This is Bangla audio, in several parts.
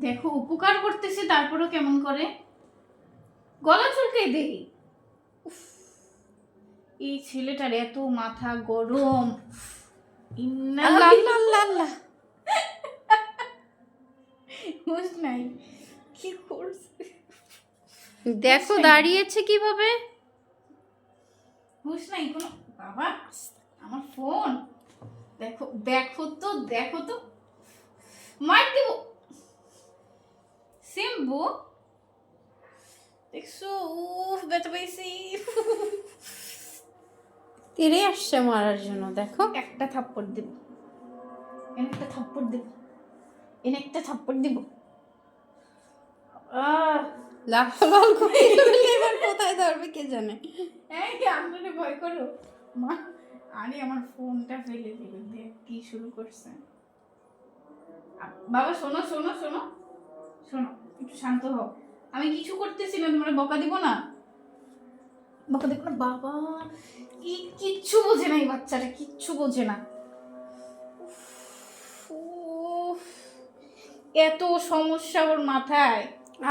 দেখো উপকার করতেছে তারপরেও কেমন করে? গলা চুলকে দেই উফ, এই ছেলেটার এত মাথা গরম। নাই কি করছে? দেখো দাঁড়িয়েছে কীভাবে? নাই কোনো বাবা আমার ফোন। দেখো দেখো তো দেখো তো। মার দিব। সিম্বু দেখছ উফ ব্যথা পেয়েছি তেরে আসছে মারার জন্য দেখো একটা থাপ্পড় দিব এনে একটা থাপ্পড় দিব এনে একটা থাপ্পড় দিব লাফালাল করে এবার কোথায় ধরবে কে জানে এই আপনারে ভয় করো মা আরে আমার ফোনটা ফেলে দিল দেখ কি শুরু করছে বাবা শোনো শোনো শোনো শোনো একটু শান্ত হও। আমি কিছু করতেছি না তোমরা বকা দিব না? বকা দিব না? বাবা কি কিচ্ছু বোঝে না এই বাচ্চাটা কিচ্ছু বোঝে না। এত সমস্যা ওর মাথায়।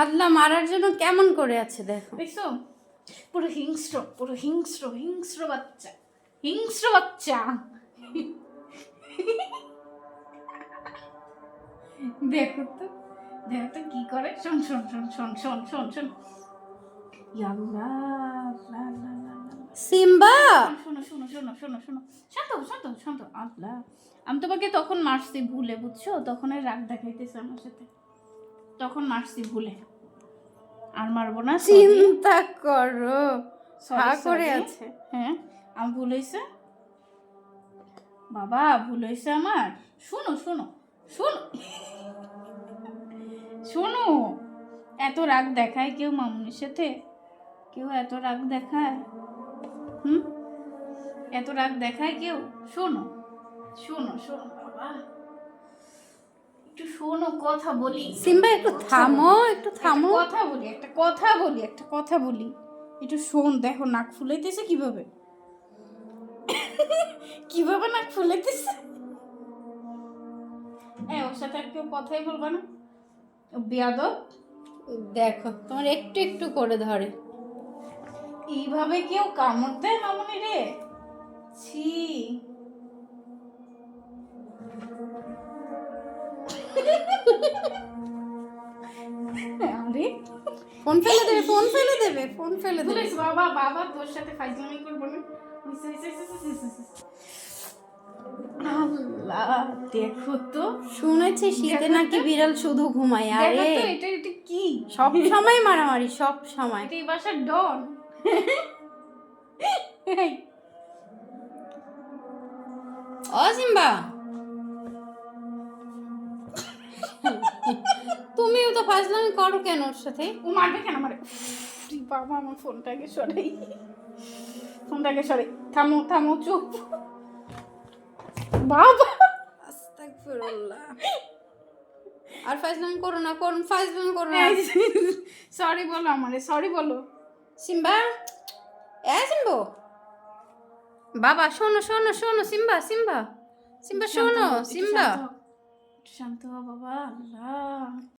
আল্লাহ মারার জন্য কেমন করে আছে দেখো। দেখছ? পুরো হিংস্র পুরো হিংস্র হিংস্র বাচ্চা হিংস্র বাচ্চা। দেখো তো। দেখো তো কি করে? শোন শোন শোন শোন শোন শোন শোন। সিম্বা! শোনো শোনো শোনো শোনো শোনো শান্ত শান্ত শান্ত আল্লাহ আমি তোমাকে তখন মারছি ভুলে বুঝছ? তখন আর রাগ দেখাইতেছে আমার সাথে। তখন মারছি ভুলে। আর মারবো না চিন্তা করো। হা করে আছে। হ্যাঁ আমার ভুল হয়েছে বাবা ভুল হয়েছে আমার। শোনো শোনো শোনো। শোনো এত রাগ দেখায় কেউ মামুনির সাথে? কেউ এত রাগ দেখায়? হুম? এত রাগ দেখায় কেউ? শোনো শোনো শোনো বাবা। একটু শোনো কথা বলি। সিম্বা একটু থামো একটু থামো। কথা বলি একটা কথা বলি একটা কথা বলি। একটু শোন দেখো নাক ফুলাইতেছে কীভাবে? কীভাবে নাক ফুলাইতেছে? হ্যাঁ ওর সাথে আর কেউ কথাই বলবা না? বেয়াদব দেখো তোমার একটু একটু করে ধরে। এইভাবে কেউ কামড় দেয় মামনি রে? ছি। আরে। ফোন ফেলে দেবে ফোন ফেলে দেবে ফোন ফেলে দেবে। বাবা বাবা তোর সাথে ফাইজলামি করব না। আল্লাহ দেখো তো। শুনেছি শীতে নাকি বিড়াল শুধু ঘুমায় আরে। এটা এটা কি? সব সময় মারামারি সব সময়। এই বাসার ডন। এই, ও সিম্বা তুমিও তো ফাজলামি করো কেন ওর সাথে? ও মারবে কেন? মারে বাবা আমার ফোনটাকে সরাই। ফোনটাকে সরাই। থামো থামো চুপ। বাবা। আস্তাগফিরুল্লাহ। আর ফাজলামি করো না কোন ফাজলামি করো না। সরি বলো আমারে সরি বলো। সিম্বা এ সিম্বো। বাবা শোনো শোনো শোনো সিম্বা সিম্বা। সিম্বা শোনো সিম্বা। শান্ত বাবা আল্লাহ।